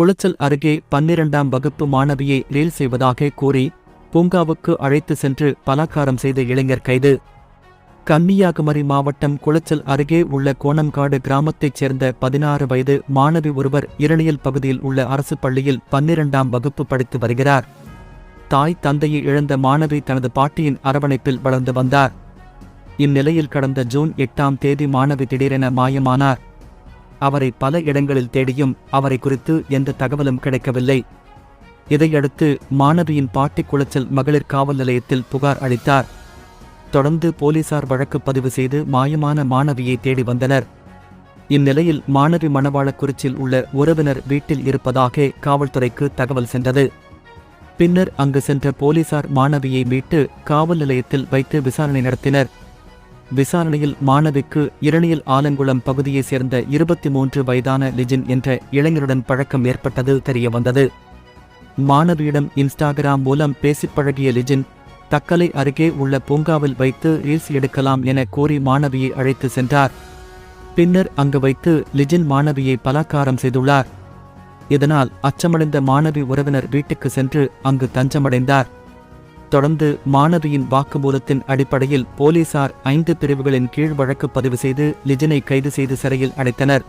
குளச்சல் அருகே பன்னிரண்டாம் வகுப்பு மாணவியை ரீல் செய்வதாக கூறி பூங்காவுக்கு அழைத்து சென்று பலாக்காரம் செய்த இளைஞர் கைது. கன்னியாகுமரி மாவட்டம் குளச்சல் அருகே உள்ள கோணம்காடு கிராமத்தைச் சேர்ந்த பதினாறு வயது மாணவி ஒருவர் இரணியல் பகுதியில் உள்ள அரசு பள்ளியில் பன்னிரண்டாம் வகுப்பு படித்து வருகிறார். தாய் தந்தையை இழந்த மாணவி தனது பாட்டியின் அரவணைப்பில் வளர்ந்து வந்தார். இந்நிலையில் கடந்த ஜூன் எட்டாம் தேதி மாணவி திடீரென மாயமானார். அவரை பல இடங்களில் தேடியும் அவரை குறித்து எந்த தகவலும் கிடைக்கவில்லை. இதையடுத்து மாணவியின் பாட்டி குளச்சல் மகளிர் காவல் நிலையத்தில் புகார் அளித்தார். தொடர்ந்து போலீசார் வழக்கு பதிவு செய்து மாயமான மாணவியை தேடி வந்தனர். இந்நிலையில் மாணவி மணவாளக்குறிச்சியில் உள்ள உறவினர் வீட்டில் இருப்பதாக காவல்துறைக்கு தகவல் சென்றது. பின்னர் அங்கு சென்ற போலீசார் மாணவியை மீட்டு காவல் நிலையத்தில் வைத்து விசாரணை நடத்தினர். விசாரணையில் மாணவிக்கு இரணியல் ஆலங்குளம் பகுதியைச் சேர்ந்த இருபத்தி மூன்று வயதான லிஜின் என்ற இளைஞருடன் பழக்கம் ஏற்பட்டது தெரியவந்தது. மாணவியிடம் இன்ஸ்டாகிராம் மூலம் பேசிப் பழகிய லிஜின் தக்கலை அருகே உள்ள பூங்காவில் வைத்து ரீல்ஸ் எடுக்கலாம் என கூறி மாணவியை அழைத்து சென்றார். பின்னர் அங்கு வைத்து லிஜின் மாணவியை பலாக்காரம் செய்துள்ளார். இதனால் அச்சமடைந்த மாணவி உறவினர் வீட்டுக்கு சென்று அங்கு தஞ்சமடைந்தார். தொடர்ந்து மாணவியின் வாக்குமூலத்தின் அடிப்படையில் போலீசார் ஐந்து பிரிவுகளின் கீழ் வழக்கு பதிவு செய்து லிஜனை கைது செய்து சிறையில் அடைத்தனர்.